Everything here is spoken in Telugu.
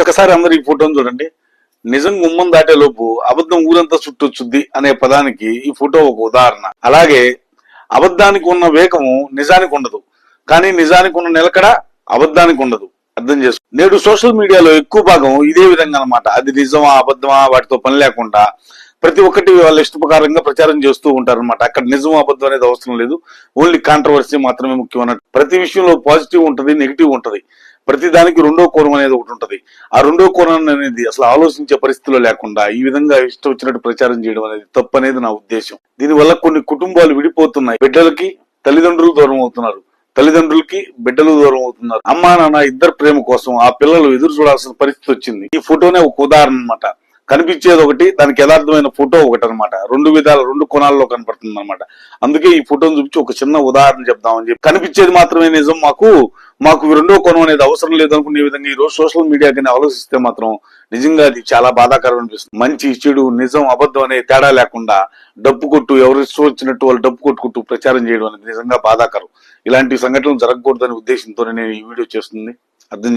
ఒక్కసారి అందరు ఈ ఫోటోని చూడండి. నిజం గుమ్మం దాటే లోపు అబద్ధం ఊరంతా చుట్టొచ్చుద్ది అనే పదానికి ఈ ఫోటో ఒక ఉదాహరణ. అలాగే అబద్ధానికి ఉన్న వేగము నిజానికి ఉండదు. కానీ నిజానికి ఉన్న నిలకడ అబద్ధానికి ఉండదు. అర్థం చేసుకో. నేడు సోషల్ మీడియాలో ఎక్కువ భాగం ఇదే విధంగా అన్నమాట. అది నిజమా అబద్ధమా వాటితో పని లేకుండా ప్రతి ఒక్కటి వాళ్ళ ఇష్టప్రకారంగా ప్రచారం చేస్తూ ఉంటారు అనమాట అక్కడ నిజం అబద్ధం అనేది అవసరం లేదు. ఓన్లీ కాంట్రవర్సీ మాత్రమే ముఖ్యం అన్నట్టు. ప్రతి విషయంలో పాజిటివ్ ఉంటుంది నెగిటివ్ ఉంటుంది. ప్రతి దానికి రెండో కోణం అనేది ఒకటి ఉంటుంది. ఆ రెండో కోణం అనేది అసలు ఆలోచించే పరిస్థితిలో లేకుండా ఈ విధంగా ఇష్టం వచ్చినట్టు ప్రచారం చేయడం అనేది తప్పు అనేది నా ఉద్దేశం. దీనివల్ల కొన్ని కుటుంబాలు విడిపోతున్నాయి. బిడ్డలకి తల్లిదండ్రులు దూరం అవుతున్నారు. తల్లిదండ్రులకి బిడ్డలు దూరం అవుతున్నారు. అమ్మా నాన్న ఇద్దరు ప్రేమ కోసం ఆ పిల్లలు ఎదురు చూడాల్సిన పరిస్థితి వచ్చింది. ఈ ఫోటోనే ఒక ఉదాహరణ అనమాట కనిపించేది ఒకటి దానికి యథార్థమైన ఫోటో ఒకటి అనమాట రెండు విధాల రెండు కోణాల్లో కనపడుతుంది అనమాట అందుకే ఈ ఫోటోని చూపించి ఒక చిన్న ఉదాహరణ చెప్దామని చెప్పి. కనిపించేది మాత్రమే నిజం. మాకు మాకు రెండో కోణం అనేది అవసరం లేదనుకునే విధంగా ఈ రోజు సోషల్ మీడియా కానీ ఆలోచిస్తే మాత్రం నిజంగా అది చాలా బాధాకరం అనిపిస్తుంది. మంచి చెడు నిజం అబద్ధం అనే తేడా లేకుండా డబ్బు కొట్టు ఎవరు ఇష్టం వచ్చినట్టు వాళ్ళు డబ్బు కొట్టుకుంటూ ప్రచారం చేయడం అనేది నిజంగా బాధాకరం. ఇలాంటి సంఘటనలు జరగకూడదనే ఉద్దేశంతో నేను ఈ వీడియో చేస్తుంది. అర్థం